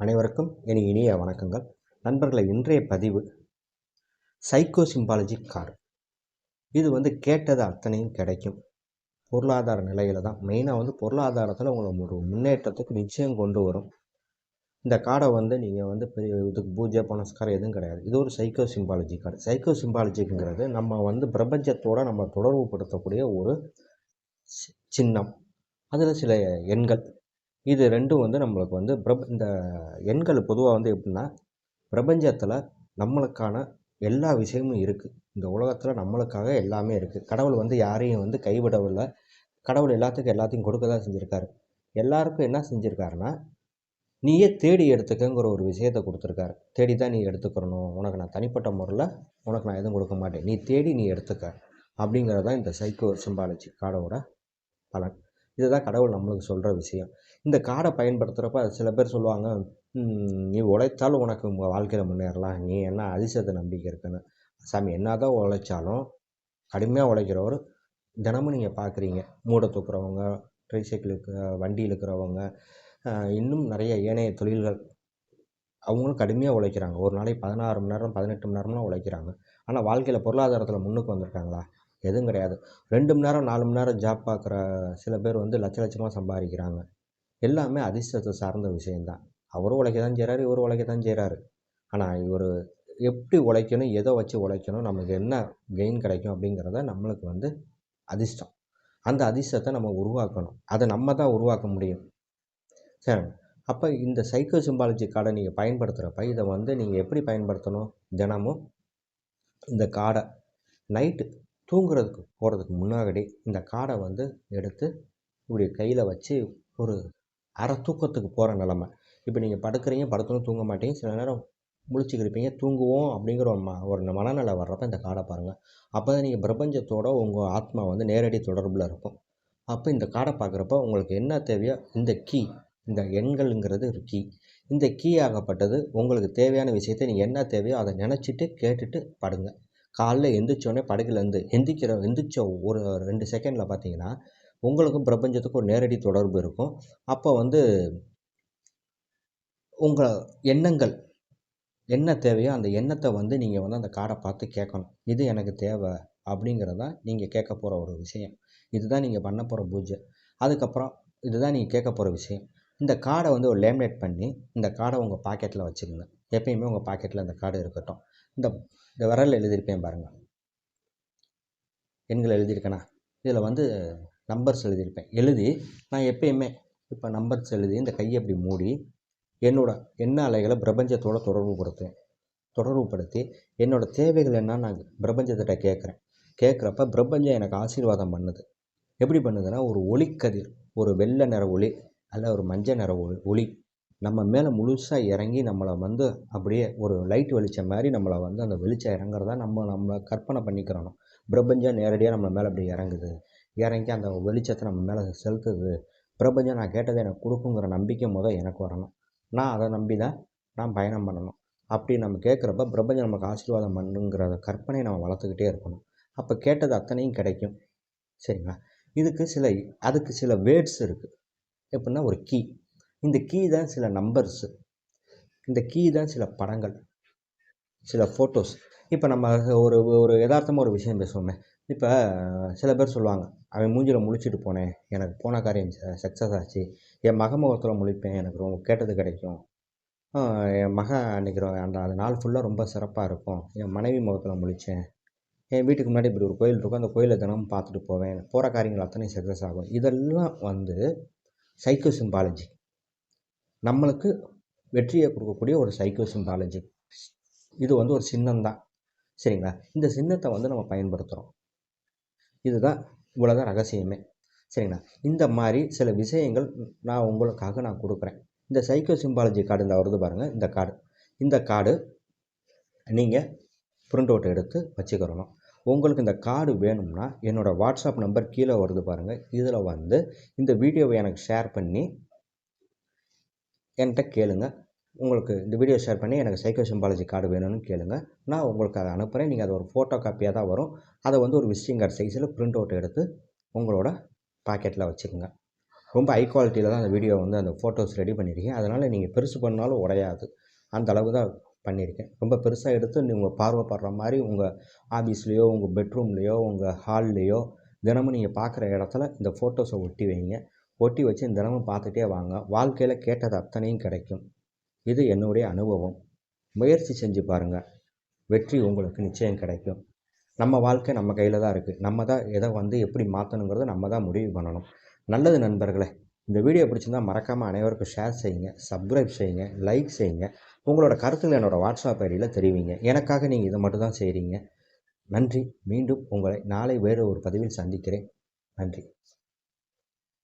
அனைவருக்கும் என் இனிய வணக்கங்கள். நண்பர்களை இன்றைய பதிவு சைக்கோ சிம்பாலஜி கார் இது வந்து கேட்டது அத்தனையும் கிடைக்கும். பொருளாதார நிலையில் தான். மெயினாக வந்து பொருளாதாரத்தில் உங்களை ஒரு முன்னேற்றத்துக்கு நிச்சயம் கொண்டு வரும். இந்த கார்டை வந்து நீங்கள் வந்து பெரிய இதுக்கு பூஜை பணஸ்காரம் எதுவும் கிடையாது. இது ஒரு சைக்கோ சிம்பாலஜி கார்டு சைக்கோ சிம்பாலஜிங்கிறது நம்ம வந்து பிரபஞ்சத்தோடு நம்ம தொடர்புபடுத்தக்கூடிய ஒரு சின்னம். அதில் சில எண்கள். இது ரெண்டும் வந்து நம்மளுக்கு வந்து பிரப இந்த எண்கள் பொதுவாக வந்து எப்படின்னா பிரபஞ்சத்தில் நம்மளுக்கான எல்லா விஷயமும் இருக்குது இந்த உலகத்தில் நம்மளுக்காக எல்லாமே இருக்குது கடவுள் வந்து யாரையும் வந்து கைவிடவில்லை. கடவுள் எல்லாத்துக்கும் எல்லாத்தையும் கொடுக்க தான் செஞ்சுருக்காரு. எல்லாருக்கும் என்ன செஞ்சுருக்காருன்னா நீயே தேடி எடுத்துக்கங்கிற ஒரு விஷயத்தை கொடுத்துருக்காரு. தேடி தான் நீ எடுத்துக்கிறணும். உனக்கு நான் தனிப்பட்ட முறையில் உனக்கு நான் எதுவும் கொடுக்க மாட்டேன். நீ தேடி நீ எடுத்துக்க. அப்படிங்கிறது தான் இந்த சைக்கோ சிம்பாலஜி கார்டோட பலன். இதுதான் கடவுள் நம்மளுக்கு சொல்கிற விஷயம். இந்த காடை பயன்படுத்துகிறப்ப சில பேர் சொல்லுவாங்க நீ உழைத்தாலும் உனக்கு உங்கள் வாழ்க்கையில் முன்னேறலாம். நீ என்ன அதிசயத்தை நம்பிக்கை இருக்குன்னு. சாமி என்ன தான் உழைச்சாலும் கடுமையாக உழைக்கிறவர் தினமும் நீங்கள் பார்க்குறீங்க மூடை தூக்குறவங்க ட்ரைசைக்கிளுக்கு வண்டி இழுக்கிறவங்க இன்னும் நிறைய ஏனைய தொழில்கள் அவங்களும் கடுமையாக உழைக்கிறாங்க. ஒரு நாளைக்கு பதினாறு மணி நேரம் பதினெட்டு மணி நேரம்லாம் உழைக்கிறாங்க. ஆனால் வாழ்க்கையில் பொருளாதாரத்தில் முன்னுக்கு வந்திருக்காங்களா? எதுவும் கிடையாது. ரெண்டு மணி நேரம் நாலு மணி நேரம் ஜாப் பார்க்குற சில பேர் வந்து லட்ச லட்சமாக சம்பாதிக்கிறாங்க. எல்லாமே அதிர்ஷ்டத்தை சார்ந்த விஷயந்தான் அவரும் உழைக்க தான் செய்கிறாரு இவரும் உழைக்க தான் செய்கிறாரு ஆனால் இவர் எப்படி உழைக்கணும் எதை வச்சு உழைக்கணும் நமக்கு என்ன கெயின் கிடைக்கும் அப்படிங்கிறத நம்மளுக்கு வந்து அதிர்ஷ்டம். அந்த அதிர்ஷ்டத்தை நம்ம உருவாக்கணும். அதை நம்ம தான் உருவாக்க முடியும். சரி. அப்போ இந்த சைக்கோ சிம்பாலஜி கார்டை நீங்கள் பயன்படுத்துகிறப்ப இதை வந்து நீங்கள் எப்படி பயன்படுத்தணும் தினமும்? இந்த கார்டை. நைட்டு தூங்குறதுக்கு போகிறதுக்கு முன்னாடி இந்த கார்டை வந்து எடுத்து இப்படி கையில் வச்சு ஒரு அரை தூக்கத்துக்கு போகிற நிலமை. இப்போ நீங்கள் படுக்கிறீங்க படுத்தணும் தூங்க மாட்டீங்க. சில நேரம் முழிச்சுக்கிருப்பீங்க தூங்குவோம் அப்படிங்கிற ஒரு ம ஒரு மனநிலை வர்றப்ப இந்த காடை பாருங்கள் அப்போ தான் நீங்கள் பிரபஞ்சத்தோட உங்கள் ஆத்மா வந்து நேரடி தொடர்பில் இருக்கும். அப்போ இந்த காடை பார்க்குறப்ப உங்களுக்கு என்ன தேவையோ இந்த கீ இந்த எண்கள்ங்கிறது ஒரு கீ. இந்த கீ ஆகப்பட்டது உங்களுக்கு தேவையான விஷயத்தை நீங்கள் என்ன தேவையோ அதை நினச்சிட்டு கேட்டுட்டு படுங்க. காலைல எந்திரிச்சோடனே படுக்கையிலேருந்து எந்திரிக்கிற எந்திரிச்ச ஒரு ரெண்டு செகண்டில் பார்த்தீங்கன்னா உங்களுக்கும் பிரபஞ்சத்துக்கும் நேரடி தொடர்பு இருக்கும். அப்போ வந்து உங்கள் எண்ணங்கள் என்ன தேவையோ அந்த எண்ணத்தை வந்து நீங்கள் வந்து அந்த கார்டை பார்த்து கேட்கணும். இது எனக்கு தேவை அப்படிங்கிறதான் நீங்கள் கேட்க போகிற ஒரு விஷயம். இதுதான் நீங்கள் பண்ண போகிற பூஜை. அதுக்கப்புறம் இதுதான் நீங்கள் கேட்க போகிற விஷயம். இந்த கார்டை வந்து ஒரு லேமினேட் பண்ணி இந்த கார்டை உங்கள் பாக்கெட்டில் வச்சுருங்க. எப்பயுமே உங்கள் பாக்கெட்டில் இந்த கார்டு இருக்கட்டும். இந்த இந்த விரல் எழுதியிருப்பேன் பாருங்கள் எண்கள் எழுதியிருக்கேனா? இதில் வந்து நம்பர்ஸ் எழுதியிருப்பேன். எழுதி நான் எப்பயுமே இப்போ நம்பர்ஸ் எழுதி இந்த கையை அப்படி மூடி என்னோட எண்ண அலைகளை பிரபஞ்சத்தோடு தொடர்புபடுத்துவேன் தொடர்புபடுத்தி என்னோடய தேவைகள் என்னன்னு நான் பிரபஞ்சத்திட்ட கேட்குறேன். கேட்குறப்ப பிரபஞ்சம் எனக்கு ஆசீர்வாதம் பண்ணுது. எப்படி பண்ணுதுன்னா ஒரு ஒளிக்கதிர் ஒரு வெள்ளை நிற ஒளி அல்ல ஒரு மஞ்சள் நிற ஒளி ஒளி நம்ம மேலே முழுசாக இறங்கி நம்மளை வந்து அப்படியே ஒரு லைட் வெளிச்சம் மாதிரி நம்மளை வந்து அந்த வெளிச்சம் இறங்குறதா நம்ம நம்மளை கற்பனை பண்ணிக்கிறோம் பிரபஞ்சம் நேரடியாக நம்ம மேலே அப்படி இறங்குது. இறங்கி அந்த வெளிச்சத்தை நம்ம மேலே செலுத்துது. பிரபஞ்சம் நான் கேட்டதை எனக்கு கொடுக்குங்கிற நம்பிக்கை முதல் எனக்கு வரணும். நான் அதை நம்பி தான் நான் பயணம் பண்ணணும். அப்படி நம்ம கேட்குறப்ப பிரபஞ்சம் நமக்கு ஆசீர்வாதம் பண்ணுங்கிற கற்பனை நம்ம வளர்த்துக்கிட்டே இருக்கணும். அப்போ கேட்டது அத்தனையும் கிடைக்கும். சரிங்களா? இதுக்கு சில அதுக்கு சில வேர்ட்ஸ் இருக்குது எப்படின்னா ஒரு கீ இந்த கீ தான் சில நம்பர்ஸு இந்த கீ தான் சில படங்கள் சில ஃபோட்டோஸ் இப்போ நம்ம ஒரு ஒரு யதார்த்தமாக ஒரு விஷயம் பேசுவோமே. இப்போ சில பேர் சொல்லுவாங்க அவன் மூஞ்சியில் முழிச்சிட்டு போனேன் எனக்கு போன காரியம் சக்ஸஸ் ஆச்சு. என் மக முகத்தில் முழிப்பேன் எனக்கு ரொம்ப கேட்டது கிடைக்கும். என் மகன் அன்றைக்கி அந்த அந்த நாள் ஃபுல்லாக ரொம்ப சிறப்பாக இருக்கும். என் மனைவி முகத்தில் முழித்தேன் என் வீட்டுக்கு முன்னாடி இப்படி ஒரு கோயில் இருக்கும். அந்த கோயிலை தினமும் பார்த்துட்டு போவேன். போகிற காரியங்கள் அத்தனை சக்ஸஸ் ஆகும். இதெல்லாம் வந்து சைக்கோ சிம்பாலஜி நம்மளுக்கு வெற்றியை கொடுக்கக்கூடிய ஒரு சைக்கோ சிம்பாலஜி இது வந்து ஒரு சின்னம் தான் சரிங்களா? இந்த சின்னத்தை வந்து நம்ம பயன்படுத்துகிறோம் இதுதான் இவ்வளோதான் ரகசியமே. சரிங்களா? இந்த மாதிரி சில விஷயங்கள் நான் உங்களுக்காக நான் கொடுக்குறேன். இந்த சைக்கோ சிம்பாலஜி கார்டு இந்த வருது பாருங்கள் இந்த கார்டு இந்த கார்டு நீங்கள் பிரிண்ட் அவுட் எடுத்து வச்சுக்கிறணும். உங்களுக்கு இந்த கார்டு வேணும்னா என்னோடய வாட்ஸ்அப் நம்பர் கீழே வருது பாருங்கள் இதில் வந்து இந்த வீடியோவை எனக்கு ஷேர் பண்ணி என்கிட்ட கேளுங்கள் உங்களுக்கு இந்த வீடியோ ஷேர் பண்ணி எனக்கு சைக்கோ சிம்பாலஜி கார்டு வேணும்னு கேளுங்கள் நான் உங்களுக்கு அதை அனுப்புகிறேன் நீங்கள் அதை ஒரு ஃபோட்டோ காப்பியாக தான் வரும். அதை வந்து ஒரு விசிட்டிங் கார்டு சைஸில் ப்ரிண்ட் அவுட் எடுத்து உங்களோட பாக்கெட்டில் வச்சுக்கோங்க. ரொம்ப ஹை குவாலிட்டியில் தான் அந்த வீடியோ வந்து அந்த ஃபோட்டோஸ் ரெடி பண்ணியிருக்கேன் அதனால் நீங்கள் பெருசு பண்ணாலும் உடையாது. அந்த அளவு தான் பண்ணியிருக்கேன் ரொம்ப பெருசாக எடுத்து நீங்கள் பார்வைப்படுற மாதிரி உங்கள் ஆஃபீஸ்லேயோ உங்கள் பெட்ரூம்லேயோ உங்கள் ஹால்லேயோ தினமும் நீங்கள் பார்க்குற இடத்துல இந்த ஃபோட்டோஸை ஒட்டி வைங்க. ஒட்டி வச்சு தினமும் பார்த்துட்டே வாங்க. வாழ்க்கையில் கேட்டது அத்தனையும் கிடைக்கும். இது என்னுடைய அனுபவம். முயற்சி செஞ்சு பாருங்கள் வெற்றி உங்களுக்கு நிச்சயம் கிடைக்கும். நம்ம வாழ்க்கை நம்ம கையில் தான் இருக்குது நம்ம தான் எதை வந்து எப்படி மாற்றணுங்கிறத நம்ம தான் முடிவு பண்ணணும். நல்லது நண்பர்களே இந்த வீடியோ பிடிச்சிருந்தால் மறக்காமல் அனைவருக்கும் ஷேர் செய்யுங்க சப்ஸ்கிரைப் செய்யுங்க லைக் செய்யுங்க. உங்களோட கருத்துக்கள் என்னோடய வாட்ஸ்அப் ஐடியில் தெரிவிங்க. எனக்காக நீங்கள் இதை மட்டும் தான் செய்கிறீங்க நன்றி. மீண்டும் உங்களை நாளை வேறு ஒரு பதிவில் சந்திக்கிறேன். நன்றி.